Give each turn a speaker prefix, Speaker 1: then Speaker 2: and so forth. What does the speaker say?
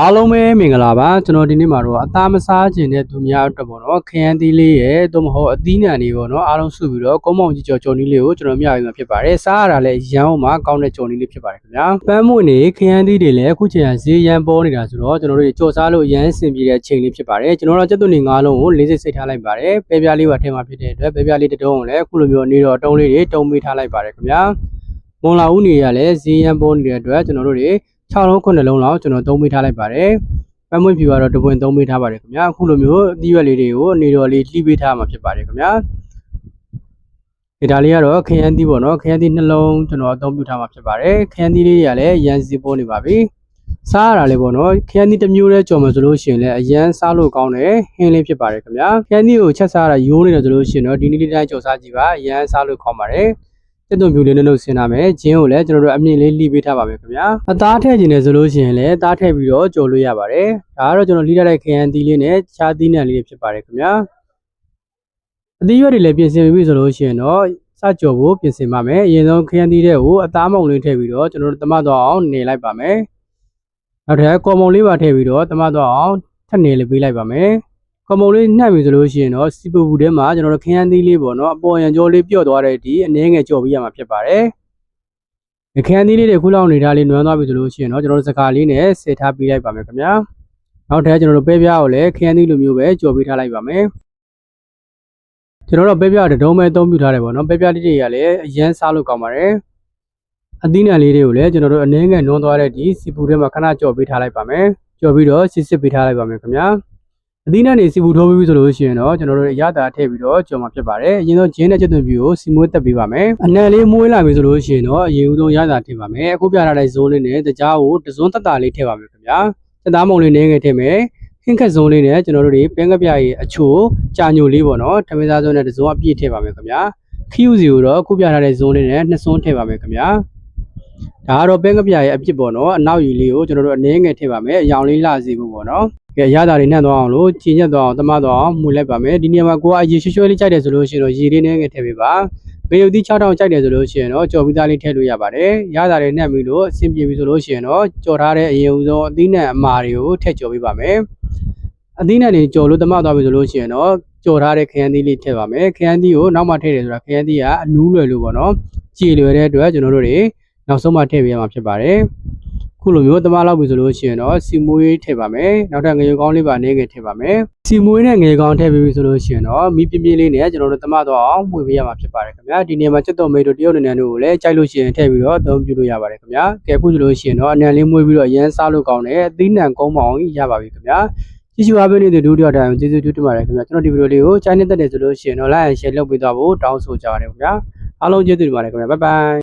Speaker 1: အားလုံးပဲမင်္ဂလာပါကျွန်တော်ဒီနေ့မှာတော့အသားမစားခြင်းတဲ့သူများအတွက်ပေါ့နော်ခရမ်းသီးလေးရဲ့သို့မဟုတ်အသီးနှံတွေပေါ့နော်အားလုံးစုပြီးတော့ကုန်းမောင်ကြီးကြော်ကြော်နီးလေးကိုကျွန်တော်မျှဝေမှာဖြစ်ပါတယ်စားရတာလည်းရမ်းအောင်မှာကောင်းတဲ့ကြော်နီးလေးဖြစ်ပါတယ်ခင်ဗျာပန်းမွင့်နေခရမ်းသီးတွေလည်းအခုချိန်ကဈေးရမ်းပေါ်နေတာဆိုတော့ကျွန်တော်တို့ကြော်စားလို့ရမ်းစင်ပြေတဲ့ချိန်လေးဖြစ်ပါတယ်ကျွန်တော်တို့ကျက်သွနေငါးလုံးကိုလေးစိတ်စိတ်ထားလိုက်ပါတယ်ပဲပြားလေးပါထဲမှာဖြစ်တဲ့အတွက်ပဲပြားလေးတစ်တုံးကိုလည်းအခုလိုမျိုးနေတော့တုံးလေးတွေတုံးပေးထားလိုက်ပါတယ်ခင်ဗျာမွန်လာဦးနေရလည်းဈေးရမ်းပေါ်နေတဲ့အတွက်ကျွန်တော်တို့တွေ 6လုံး9လုံးလောက်ကျွန်တော်သုံးပေးထားလိုက်ပါတယ်ပန်းမွင့်ဖြူကတော့တပွင့်သုံးပေးထားပါတယ်ခင်ဗျာအခုလိုမျိုးအသီးရွက်လေးတွေကိုနေတော်လေးလှီးပေးထားမှာဖြစ်ပါတယ်ခင်ဗျာဒီဒါလေးကတော့ခရမ်းသီးပေါ့နော်ခရမ်းသီးနှလုံးကျွန်တော်အသုံးပြုထားမှာဖြစ်ပါတယ်ခရမ်းသီးလေးတွေကလည်းရန်စီပေါ်နေပါပြီစားရတာလေးပေါ့နော်ခရမ်းသီးတစ်မျိုးလေးကြော်မှဆိုလို့ရှိရင်လည်းအရန်စားလို့ကောင်းတယ်ဟင်းလေးဖြစ်ပါတယ်ခင်ဗျာခရမ်းသီးကိုချက်စားရတာရိုးနေတယ်ဆိုလို့ရှိရင်တော့ဒီနေ့လေးတိုင်းကြော်စားကြည့်ပါအရန်စားလို့ကောင်းပါတယ် တက်သွန်ဖြူလေးနဲ့နှုတ်ဆင်းထားမယ်ဂျင်းကိုလည်းကျွန်တော်တို့အမြင့်လေးလှီးပေးထားပါမယ်ခင်ဗျာအသားထည့်ခြင်းနဲ့ဆိုလို့ရှိရင်လည်းအသားထည့်ပြီးတော့ကြော်လို့ရပါတယ်ဒါကတော့ကျွန်တော်လှီးထားတဲ့ခရမ်းသီးလေးနဲ့ခြားသီးနှံလေးတွေဖြစ်ပါတယ်ခင်ဗျာအသီးရွက်တွေလည်းပြင်ဆင်ပြီဆိုလို့ရှိရင်တော့စကြော်ဖို့ပြင်ဆင်ပါမယ်အရင်ဆုံးခရမ်းသီးတဲ့ကိုအသားမုံလေးထည့်ပြီးတော့ကျွန်တော်တို့တမတ်တော့အောင်နေလိုက်ပါမယ်နောက်ထပ်ကော်မုံလေးပါထည့်ပြီးတော့တမတ်တော့အောင်ထပ်နေလေးပေးလိုက်ပါမယ် ကော်မုံလေးနှက်ပြီဆိုလို့ရှိရင်တော့စီပူပူထဲမှာကျွန်တော်တို့ခရမ်းသီးလေးပေါ့နော်အပေါ်ရံကြောလေးပြော့သွားတဲ့အထိအနည်းငယ်ကြော်ပြီးရမှာဖြစ်ပါတယ်ဒီခရမ်းသီးလေးတွေခုလောက်နေတာလေးနွမ်းသွားပြီဆိုလို့ရှိရင်တော့ကျွန်တော်တို့စကားလေးနဲ့ဆစ်ထားပေးလိုက်ပါမယ်ခင်ဗျာနောက်ထပ်ကျွန်တော်တို့ပဲပြားကိုလည်းခရမ်းသီးလိုမျိုးပဲကြော်ပေးထားလိုက်ပါမယ်ကျွန်တော်တို့ပဲပြားတစ်ဒုံးပဲအသုံးပြုထားတယ်ပေါ့နော်ပဲပြားလေးတွေကလည်းအရန်စားလို့ကောင်းပါတယ်အသီးနှံလေးတွေကိုလည်းကျွန်တော်တို့အနည်းငယ်နွမ်းသွားတဲ့ဒီစီပူထဲမှာခဏကြော်ပေးထားလိုက်ပါမယ်ကြော်ပြီးတော့စစ်စစ်ပေးထားလိုက်ပါမယ်ခင်ဗျာ အသီးနှံနေစီပူထိုးပြီးဆိုလို့ရှိရင်တော့ကျွန်တော်တို့ရတာထည့်ပြီးတော့ကြော်မှာဖြစ်ပါတယ်အရင်ဆုံးဂျင်းနဲ့ချက်သွင်းပြီးကိုစီမွေးတက်ပေးပါမယ်အနံလေးမွေးလာပြီဆိုလို့ရှိရင်တော့အရင်ဦးဆုံးရတာထည့်ပါမယ်အခုပြထားတဲ့ဇုံးလေးနဲ့တကြားကိုတစွန်းတက်တာလေးထည့်ပါမယ်ခင်ဗျာစက်သားမုံလေးနည်းငယ်ထည့်မယ်ခင်းခက်ဇုံးလေးနဲ့ကျွန်တော်တို့တွေပင်းကပြရဲ့အချိုကြာညိုလေးပေါ့နော်ထမင်းစားစုံနဲ့တစွန်းအပြည့်ထည့်ပါမယ်ခင်ဗျာခီယူစီကိုတော့အခုပြထားတဲ့ဇုံးလေးနဲ့နှစ်စွန်းထည့်ပါမယ်ခင်ဗျာဒါကတော့ပင်းကပြရဲ့အပြစ်ပေါ့နော်အနောက်ယူလေးကိုကျွန်တော်တို့အနည်းငယ်ထည့်ပါမယ်အရောင်လေးလှစီဖို့ပေါ့နော် ကဲရတာတွေနှံ့သွားအောင်လို့ကြီးညက်သွားအောင်တမသွားအောင်မှုလိုက်ပါမယ်ဒီနေရာမှာကိုကအရေရွှဲရွှဲလေးကြိုက်တယ်ဆိုလို့ရှိရင်တော့ရေလေးနဲ့ငယ်ထည့်ပေးပါဘေယုတ်တိ6000ကြိုက်တယ်ဆိုလို့ရှိရင်တော့ကြော်ပြီးသားလေးထည့်လို့ရပါတယ်ရတာတွေနှံ့ပြီးလို့အဆင်ပြေပြီဆိုလို့ရှိရင်တော့ကြော်ထားတဲ့အရင်ဦးဆုံးအသီးနဲ့အမာတွေကိုထည့်ကြော်ပေးပါမယ်အသီးနဲ့တွေကြော်လို့တမသွားပြီဆိုလို့ရှိရင်တော့ကြော်ထားတဲ့ခရမ်းသီးလေးထည့်ပါမယ်ခရမ်းသီးကိုနောက်မှထည့်တယ်ဆိုတာခရမ်းသီးကအနူးလွယ်လို့ပေါ့နော်ကြည်လွယ်တဲ့အတွက်ကျွန်တော်တို့တွေနောက်ဆုံးမှထည့်ပေးရမှာဖြစ်ပါတယ် ခုလိုမျိုးတမလောက်ပြီဆိုလို့ရှိရင်တော့စီမွေးထည့်ပါမယ်နောက်ထပ်ငရေကောင်းလေးပါနေငယ်ထည့်ပါမယ်စီမွေးနဲ့ငရေကောင်းထည့်ပြီးပြီဆိုလို့ရှိရင်တော့မီးပြင်းပြင်းလေးနဲ့ကျွန်တော်တို့တမတော့အောင်မှုပေးရမှာဖြစ်ပါတယ်ခင်ဗျာဒီနေရာမှာချက်တော်မေတို့တရုတ်နန်းတို့ကိုလည်းကြိုက်လို့ရှိရင်ထည့်ပြီးတော့အသုံးပြုလို့ရပါတယ်ခင်ဗျာကဲခုဆိုလို့ရှိရင်တော့အနံလေးမွေးပြီးတော့ရမ်းစားလို့ကောင်းတယ်အသီးနှံကုန်းမောင်ရပါပြီခင်ဗျာကြည့်ရှုအားပေးနေတဲ့ဒုတိယတိုင်းကျေးဇူးတူးတင်ပါတယ်ခင်ဗျာကျွန်တော်ဒီဗီဒီယိုလေးကိုချိုင်းနေတတ်တယ်ဆိုလို့ရှိရင်တော့ like and share လုပ်ပေးသွားဖို့တောင်းဆိုကြပါတယ်ခင်ဗျာအားလုံးကျေးဇူးတင်ပါတယ်ခင်ဗျာဘိုင်ဘိုင်